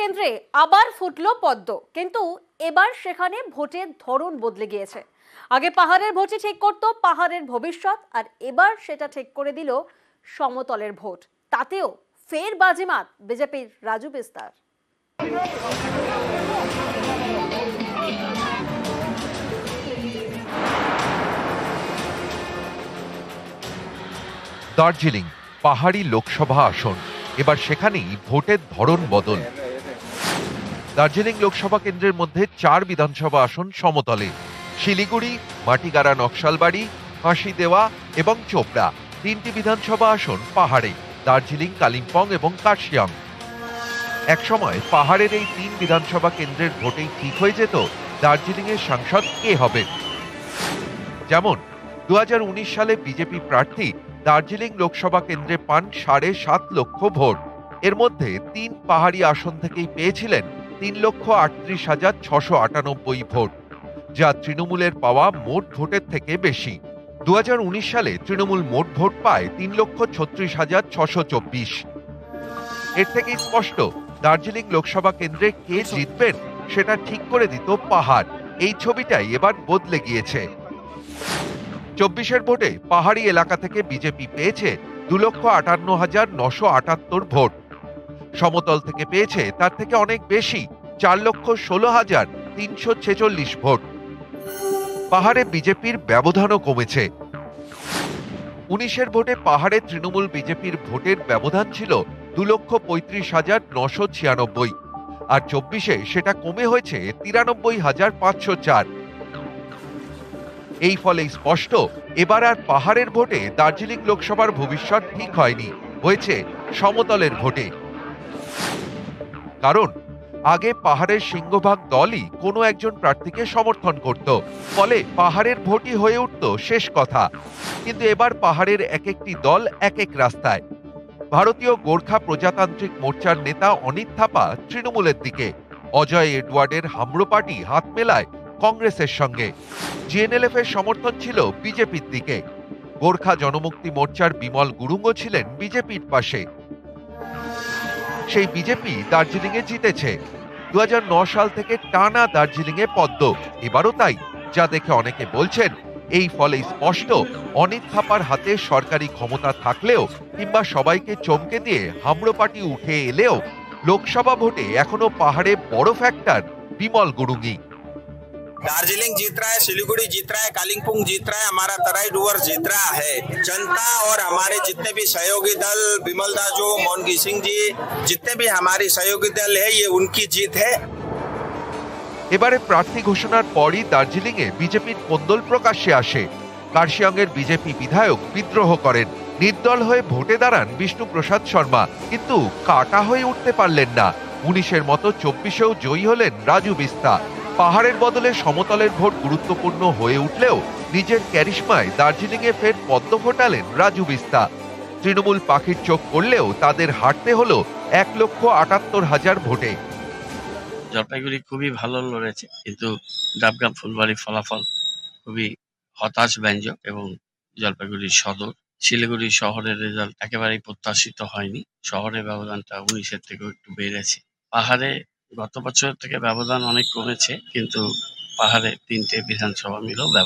কেন্দ্রে আবার ফুটলো পদ্ম। কিন্তু এবার সেখানে ভোটের ধরন বদলে গিয়েছে। আগে পাহাড়ের ভোটই ঠিক করত, পাহাড়ের ভবিষ্যৎ, আর এবার সেটা ঠিক করে দিল সমতলের ভোট। তাতেও ফের বাজিমাত বিজেপির রাজু বিস্তার। দার্জিলিং, পাহাড়ি লোকসভা আসন। এবার সেখানেই ভোটের ধরন বদল। দার্জিলিং লোকসভা কেন্দ্রের মধ্যে চার বিধানসভা আসন সমতলে। শিলিগুড়ি, মাটিগাড়া নকশালবাড়ি ফাঁসি দেওয়া এবং চোপড়া তিনটি বিধানসভা আসন পাহাড়ে, দার্জিলিং, কালিম্পং এবং কার্শিয়াং। একসময় পাহাড়ের এই তিন বিধানসভা কেন্দ্রের ভোটেই ঠিক হয়ে যেত দার্জিলিংয়ের সাংসদ কে হবে। যেমন দু হাজার উনিশ সালে বিজেপি প্রার্থী দার্জিলিং লোকসভা কেন্দ্রে পান সাড়ে সাত লক্ষ ভোট। এর মধ্যে তিন পাহাড়ি আসন থেকেই পেয়েছিলেন তিন লক্ষ আটত্রিশ হাজার ছশো আটানব্বই ভোট, যা তৃণমূলের পাওয়া মোট ভোটের থেকে বেশি। দু হাজার উনিশ সালে তৃণমূল মোট ভোট পায় তিন লক্ষ ছত্রিশ হাজার ছশো চব্বিশ। এর থেকে স্পষ্ট, দার্জিলিং লোকসভা কেন্দ্রে কে জিতবেন সেটা ঠিক করে দিত পাহাড়। এই ছবিটাই এবার বদলে গিয়েছে। চব্বিশের ভোটে পাহাড়ি এলাকা থেকে বিজেপি পেয়েছে দু লক্ষ আটান্ন হাজার নশো আটাত্তর ভোট। সমতল থেকে পেয়েছে, তার থেকে অনেক বেশি, চার লক্ষ ষোলো হাজার তিনশো ছেচল্লিশ ভোট। পাহাড়ে বিজেপির ব্যবধানও কমেছে। উনিশের ভোটে পাহাড়ে তৃণমূল বিজেপির ভোটের ব্যবধান ছিল দু লক্ষ পঁয়ত্রিশ হাজার নশো ছিয়ানব্বই, আর চব্বিশে সেটা কমে হয়েছে তিরানব্বই হাজার পাঁচশো চার। এই ফলে স্পষ্ট, এবার আর পাহাড়ের ভোটে দার্জিলিং লোকসভার ভবিষ্যৎ ঠিক হয়নি, হয়েছে সমতলের ভোটে। কারণ, আগে পাহাড়ের সিংহভাগ দলই কোনো একজন প্রার্থীকে সমর্থন করত, ফলে পাহাড়ের ভোটই হয়ে উঠত শেষ কথা। কিন্তু এবার পাহাড়ের এক একটি দল এক এক রাস্তায়। ভারতীয় গোর্খা প্রজাতান্ত্রিক মোর্চার নেতা অনিত থাপা তৃণমূলের দিকে, অজয় এডওয়ার্ডের হামড়ো পার্টি হাত মেলায় কংগ্রেসের সঙ্গে। জিএনএলএফ এর সমর্থন ছিল বিজেপির দিকে। গোর্খা জনমুক্তি মোর্চার বিমল গুরুঙ্গ ছিলেন বিজেপির পাশে। সেই বিজেপি দার্জিলিং এ জিতেছে দু সাল থেকে টানা দার্জিলিং এ পদ্ম। এবারও তাই, যা দেখে অনেকে বলছেন, এই ফলে স্পষ্ট, অনিত থাপার হাতে সরকারি ক্ষমতা থাকলেও কিংবা সবাইকে চমকে দিয়ে হামড়ো পার্টি উঠে এলেও লোকসভা ভোটে এখনও পাহাড়ে বড় ফ্যাক্টর বিমল গুরুঙ্গি। दार्जिलिंग जीत रहा है सिलीगुड़ी जीत रहा है कालिंगपुंग जीत रहा है हमारा तराई डुअर जीत रहा है जनता और हमारे जितने भी सहयोगी दल बिमल दाजू मोहनगी सिंह जी जितने भी हमारी सहयोगी दल है ये उनकी जीत है এবারে প্রার্থী ঘোষণার পরই দার্জিলিং এ বিজেপির কোন্দল প্রকাশ্যে আসে কার্শিয়াংয়ের বিজেপি বিধায়ক বিদ্রোহ করেন নির্দল হয়ে ভোটে দাঁড়ান বিষ্ণু প্রসাদ শর্মা কিন্তু কাটা হয়ে উঠতে পারলেন না উনিশের মতো চব্বিশেও জয়ী হলেন রাজু বিস্তা পাহাড়ের বদলে সমতলের ভোট গুরুত্বপূর্ণ হয়ে উঠলেও নিজের ক্যারিশমায় দার্জিলিং এ ফের পদ্ম ফোটালেন রাজু বিস্তা। তৃণমূল পাখির চোখ করলেও তাদের হারতে হলো এক লক্ষ আটাত্তর হাজার ভোটে। জলপাইগুড়ি খুবই ভালো লড়েছে, কিন্তু ডাবগ্রাম ফুলবাড়ি ফলাফল খুবই হতাশ ব্যঞ্জক এবং জলপাইগুড়ি সদর। শিলিগুড়ি শহরের রেজাল্ট একেবারেই প্রত্যাশিত হয়নি। শহরের ব্যবধানটা উনিশের থেকেও একটু বেড়েছে। পাহাড়ে গত বছর থেকে ব্যবধান অনেক কমেছে কিন্তু পাহাড়ে তিনটে বিধানসভা মিলেও ব্যবধান